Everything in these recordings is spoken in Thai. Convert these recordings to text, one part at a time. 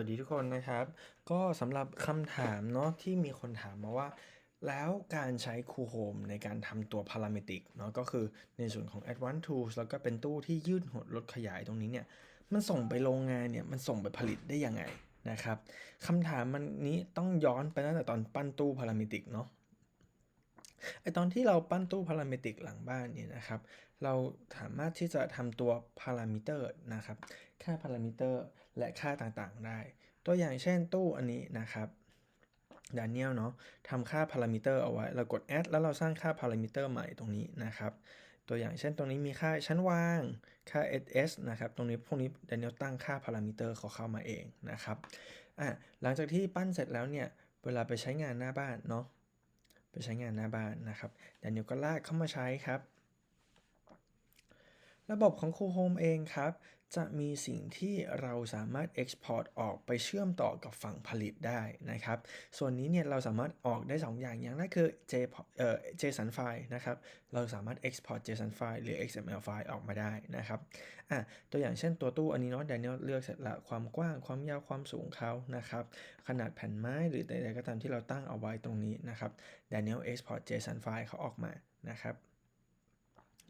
วัสดีทุกคนนะครับ ก็สำหรับคำถามเนาะที่มีคนถามมาว่า แล้วการใช้ Cool o o m ในการทำตัวพารามิติกเนาะก็คือในส่วนของ Advanced Tools แล้วก็เป็นตู้ที่ยืดหดลดขยายตรงนี้เนี่ย มันส่งไปโรงงานเนี่ย มันส่งไปผลิตได้ยังไงนะครับคำถามมันนี้ต้องย้อนไปตั้งแต่ตอนปั้นตู้พารามิติกเนาะ ไอตอนที่เราปั้นตู้พารามิติกหลังบ้านเนี่ยนะครับ เราสามารถที่จะทำตัวพารามิเตอร์นะครับ ค่าพารามิเตอร์และค่าต่างๆ ได้ ตัวอย่างเช่นตู้อันนี้นะครับดานิเอลเนาะทำค่าพารามิเตอร์เอาไว้ เรากด add แล้วเราสร้างค่าพารามิเตอร์ใหม่ตรงนี้นะครับ ตัวอย่างเช่นตรงนี้มีค่าชั้นวาง ค่า ss นะครับ ตรงนี้พวกนี้ดานิเอลตั้งค่าพารามิเตอร์เขาเข้ามาเองนะครับ อะหลังจากที่ปั้นเสร็จแล้วเนี่ย เวลาไปใช้งานหน้าบ้านเนาะ ไปใช้งานหน้าบ้านนะครับดานิวก็ลากเข้ามาใช้ครับ ระบบของ Cool Home เองครับ จะมีสิ่งที่เราสามารถ Export ออกไปเชื่อมต่อกับฝั่งผลิตได้นะครับ ส่วนนี้เนี่ยเราสามารถออกได้ 2 อย่างอย่างแรกคือ J เอ่อ JSON ไฟล์นะครับ เราสามารถ Export JSON ไฟล์หรือ XML ไฟล์ออกมาได้นะครับอะตัวอย่างเช่นตัวตู้อันนี้เนาะดานิเอลเลือกเสร็จละความกว้างความยาวความสูงเขานะครับ ขนาดแผ่นไม้หรือใดๆก็ตามที่เราตั้งเอาไว้ตรงนี้นะครับดานิเอล Export JSON ไฟล์เขาออกมานะครับ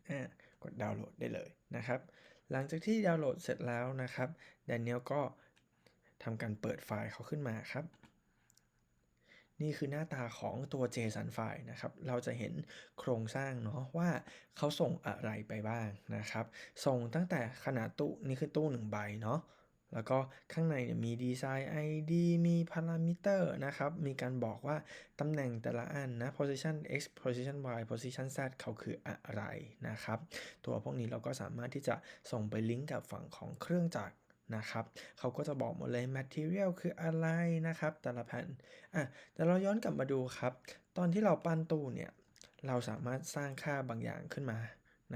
อ่ากดดาวน์โหลดได้เลยนะครับ หลังจากที่ดาวน์โหลดเสร็จแล้วนะครับดานิเอลก็ทำการเปิดไฟล์เขาขึ้นมาครับ นี่คือหน้าตาของตัว JSON ไฟล์นะครับ เราจะเห็นโครงสร้างเนาะว่าเขาส่งอะไรไปบ้างนะครับ ส่งตั้งแต่ขนาดตู้นี่คือตู้1ใบเนาะ แล้วก็ข้างในเนี่ยมีดีไซน์ ID มีพารามิเตอร์นะครับ มีการบอกว่าตำแหน่งแต่ละอันนะ position x position y position z เขาคืออะไรนะครับ ตัวพวกนี้เราก็สามารถที่จะส่งไปลิงก์กับฝั่งของเครื่องจักรนะครับ เขาก็จะบอกหมดเลย material คืออะไรนะครับ แต่ละแผ่นอะแต่เราย้อนกลับมาดูครับ ตอนที่เราปั้นตู้เนี่ย เราสามารถสร้างค่าบางอย่างขึ้นมา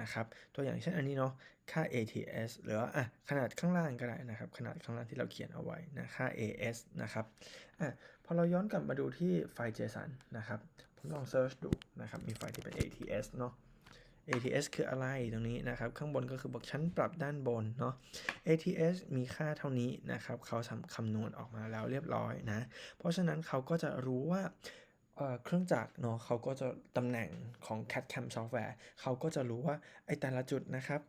นะครับตัวอย่างเช่นอันนี้เนาะค่า ATS หรือว่าอะขนาดข้างล่างก็ได้นะครับ ขนาดข้างล่างที่เราเขียนเอาไว้นะค่า AS นะครับอะพอเราย้อนกลับมาดูที่ไฟล์ JSON นะครับผมลอง search ดูนะครับมีไฟล์ที่เป็น ATS เนาะ ATS คืออะไรตรงนี้นะครับ ข้างบนก็คือบอกชั้นปรับด้านบนเนาะ ATS มีค่าเท่านี้นะครับ เขาทำคำนวณออกมาแล้วเรียบร้อยนะ เพราะฉะนั้นเขาก็จะรู้ว่า เครื่องจักรเนาะเขาก็จะตำแหน่งของ CAD CAM software เขาก็จะรู้ว่าไอ้แต่ละจุดนะครับ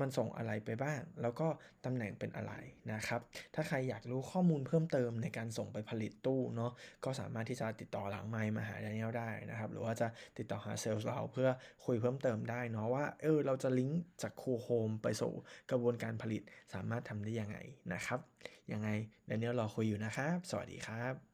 มันส่งอะไรไปบ้าง แล้วก็ตำแหน่งเป็นอะไรนะครับ ถ้าใครอยากรู้ข้อมูลเพิ่มเติมในการส่งไปผลิตตู้เนาะก็สามารถที่จะติดต่อหลังไมค์มาหาแดเนียลได้นะครับ หรือว่าจะติดต่อหาเซลล์เราเพื่อคุยเพิ่มเติมได้เนาะว่าเออเราจะลิงก์จากคูโฮมไปสู่กระบวนการผลิตสามารถทำได้ยังไงนะครับยังไงแดเนียลรอคุยอยู่นะครับ สวัสดีครับ